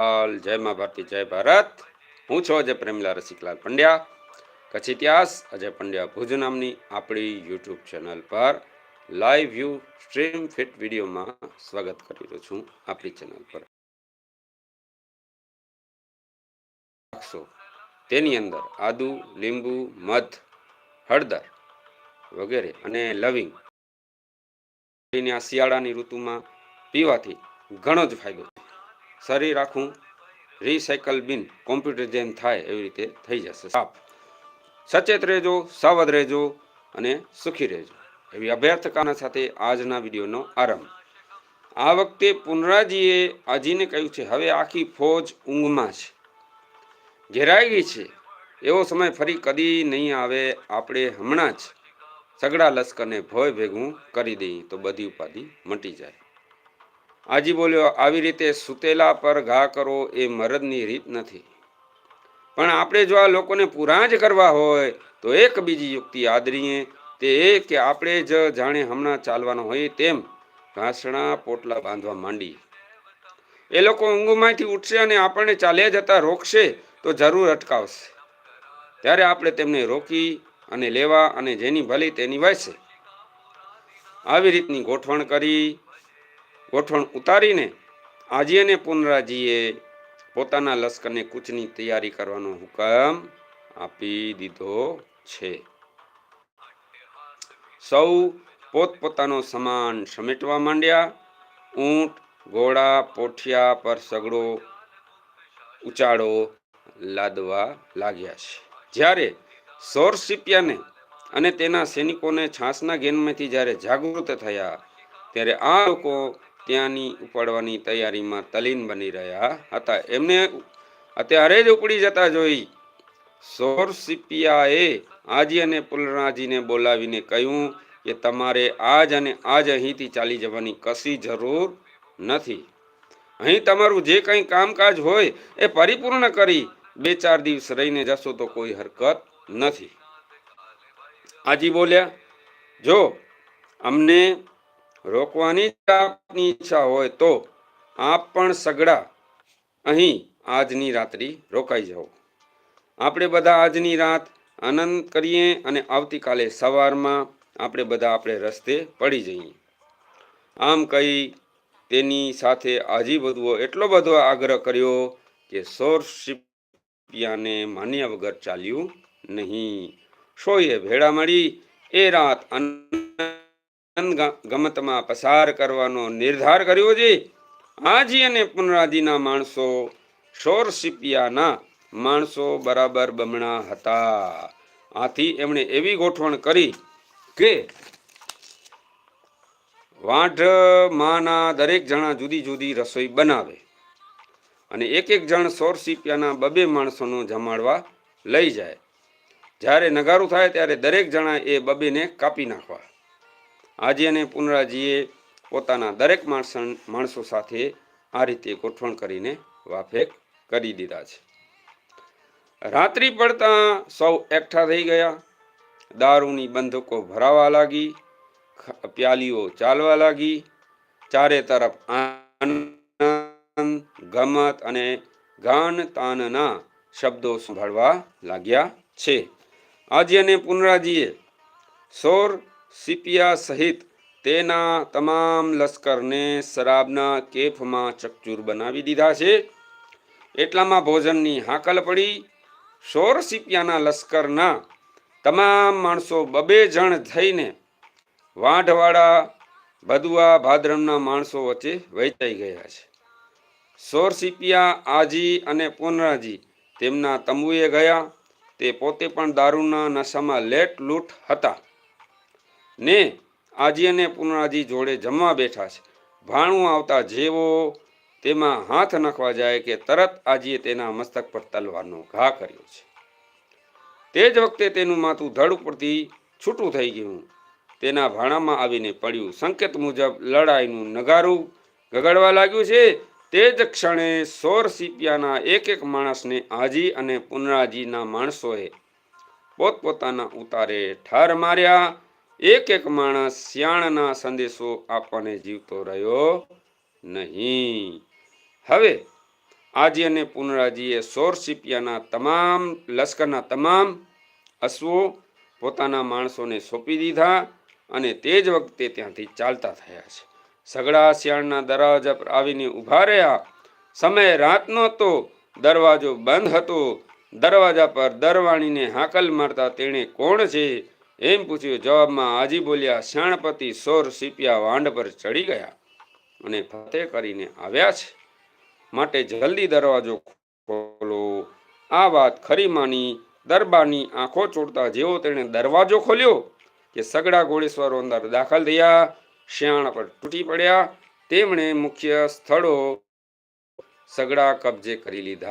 હાલ જય મા ભારતી, જય ભારત. હું છું અજય પ્રેમલા રસિકલાલ પંડ્યા. કચ્છ ઇતિહાસ, અજય પંડ્યા ભુજ નામની આપણી યુટ્યુબ ચેનલ પર લાઈવ વ્યૂ સ્ટ્રીમ ફિટ વિડીયોમાં સ્વાગત કરી રહ્યો છું આપણી ચેનલ પર. તેની અંદર આદુ, લીંબુ, મધ, હળદર વગેરે અને લવિંગ. શિયાળાની ઋતુમાં પીવાથી ઘણો જ ફાયદો છે શરીર આખું રિસાયકલ બિન કોમ્પ્યુટર જેમ થાય એવી રીતે થઈ જશે. સાફ. સચેત રહેજો, સાવધ રહેજો અને સુખી રહેજો. એવી અભ્યર્થકાના સાથે આજના વિડીયોનો આરંભ. આ વખતે પુનરાજીએ આજીને કહ્યું છે, હવે આખી ફોજ ઊંઘમાં છે. ઘેરાઈ ગઈ છે. એવો સમય ફરી કદી નહીં આવે. આપણે હમણાં જ સગડા લશ્કરને ભય ભેગું કરી દઈએ. તો બધી ઉપાધિ મટી જાય. આજી બોલ્યો, આવી રીતે સુતેલા પર ઘા કરો એ મરદની રીત નથી. પણ આપણે જો આ લોકોને પૂરા જ કરવા હોય, તો એક બીજી યુક્તિ આદરીએ તે એ કે આપણે જ જાણે હમણાં ચાલવાનો હોય તેમ ઘાસણા પોટલા બાંધવા માંડી એ લોકો ઊંઘમાંથી ઉઠશે અને આપણને ચાલ્યા જતા રોકશે તો જરૂર અટકાવશે. ત્યારે આપણે તેમને રોકી અને લેવા અને જેની ભલી તેની વહેશે આવી રીતની ગોઠવણ કરી ગોઠવણ ઉતારીને આજી પુનરાજીએ પોતાના લશ્કરને કૂચની તૈયારી કરવાનો હુકમ આપી દીધો છે. સૌ પોતપોતાનો સામાન સમેટવા માંડ્યા. ઊંટ, ઘોડા, પોઠિયા પર સગડો ઉચાડો લાદવા લાગ્યા છે. જ્યારે સોરસીપિયાને અને તેના સૈનિકોને છાસના ગેનમાંથી જ્યારે જાગૃત થયા, ત્યારે આ લોકો ત્યાંની ઉપાડવાની તૈયારીમાં તલીન બની રહ્યા હતા. એમને અત્યારે જ ઉપડી જતા જોઈ સોરસીપિયાએ આજી અને પુલરાજીને બોલાવીને કહ્યું કે તમારે આજ અને આજ અહીંથી ચાલી જવાની કશી જરૂર નથી. અહીં તમારું જે કંઈ કામકાજ હોય એ પરિપૂર્ણ કરી બે ચાર દિવસ રહીને જશો તો કોઈ હરકત નથી. આજી બોલ્યા, જો અમને રોકવાની આપની ઈચ્છા હોય તો આપ પણ સગડા અહીં આજની રાત્રિ રોકાઈ જાઓ. આપણે બધા આજની રાત આનંદ કરીએ અને આવતીકાલે સવારમાં આપણે બધા આપણે રસ્તે પડી જઈએ. આમ કહી તેની સાથે આજી બધુઓ એટલો બધો આગ્રહ કર્યો કે સોરશિપિયાને માન્યા વગર ચાલ્યું નહીં. સોયે ભેળા મળી એ રાત આનંદ ગમતમાં પસાર કરવાનો નિર્ધાર કર્યો છે. આજી અને પુનરાજીના માણસો સોરશિપિયાના માણસો બરાબર બમણા હતા. આથી એમણે એવી ગોઠવણ કરી કે વાઢ માના દરેક જણા જુદી જુદી રસોઈ બનાવે અને એક એક જણ સોરસીપિયાના બબે માણસોનો જમાડવા લઈ જાય. જ્યારે નગારું થાય ત્યારે દરેક જણા એ બબેને કાપી નાખવા. આજે અને પુનરાજીએ પોતાના દરેક માણસ માણસો સાથે આ રીતે ગોઠવણ કરીને વાફેક કરી દીધા છે. રાત્રિ પડતા સૌ એકઠા થઈ ગયા. દારૂની બંધકો ભરાવા લાગી. પ્યાલીઓ ચાલવા લાગી. ચારે તરફ આનંદ, ગમત અને ગાન તાનના શબ્દો સંભળવા લાગ્યા છે. આજે અને પુનરાજીએ સોર સિપિયા સહિત તેના તમામ લશ્કરને શરાબના કેફમાં ચકચૂર બનાવી દીધા છે. એટલામાં ભોજનની હાકલ પડી. સોર સિપિયાના લશ્કરના તમામ માણસો બબે જણ થઈને વાંઢવાળા ભદુઆ, ભાદરમના માણસો વચ્ચે વહેંચાઈ ગયા છે. સોરસીપિયા આજી અને પુનરાજી તેમના તંબુએ ગયા. તે પોતે પણ દારૂના નશામાં લેટ લૂંટ હતા. ને આજી અને પુનરાજી જોડે જમવા બેઠા છે. ભાણું આવતા જેવો તેમાં હાથ નાખવા જાય કે તરત આજીએ તેના મસ્તક પર તલવારનો ઘા કર્યો છે. તે જ વખતે તેનું માથું ધડ ઉપરથી છૂટું થઈ ગયું. તેના ભાણામાં આવીને પડ્યું. સંકેત મુજબ લડાઈનું નગારું ગગડવા લાગ્યું છે. તે જ ક્ષણે સોર સીપિયાના એક એક માણસને આજી અને પુનરાજીના માણસોએ પોતપોતાના ઉતારે ઠાર માર્યા. એક એક માણસ શિયાળના સંદેશો આપવાને જીવતો રહ્યો નહીં. હવે આજી અને પુનરાજીએ સોર સિપિયાના તમામ, લશ્કરના તમામ અશ્વો પોતાના માણસોને સોંપી દીધા અને તે જ વખતે ત્યાંથી ચાલતા થયા છે. સગડા શિયાળના દરવાજા પર આવીને ઊભા રહ્યા. સમય રાતનો હતો દરવાજો બંધ હતો. દરવાજા પર દરવાણીને હાકલ મારતા તેણે કોણ છે? એમ પૂછ્યું, જવાબમાં હાજી બોલ્યા શાણપતિ સોર સીપિયા વાંડ પર ચડી ગયા અને ફતેહ કરીને આવ્યા છે. માટે જલ્દી દરવાજો ખોલો. આ વાત ખરી માની દરબારની આંખો ચોડતા જેવો તેણે દરવાજો ખોલ્યો કે સગડા ઘોડેશ્વરો અંદર દાખલ થયા, શિયાળ પર તૂટી પડ્યા. તેમણે મુખ્ય સ્થળો સગડા કબજે કરી લીધા.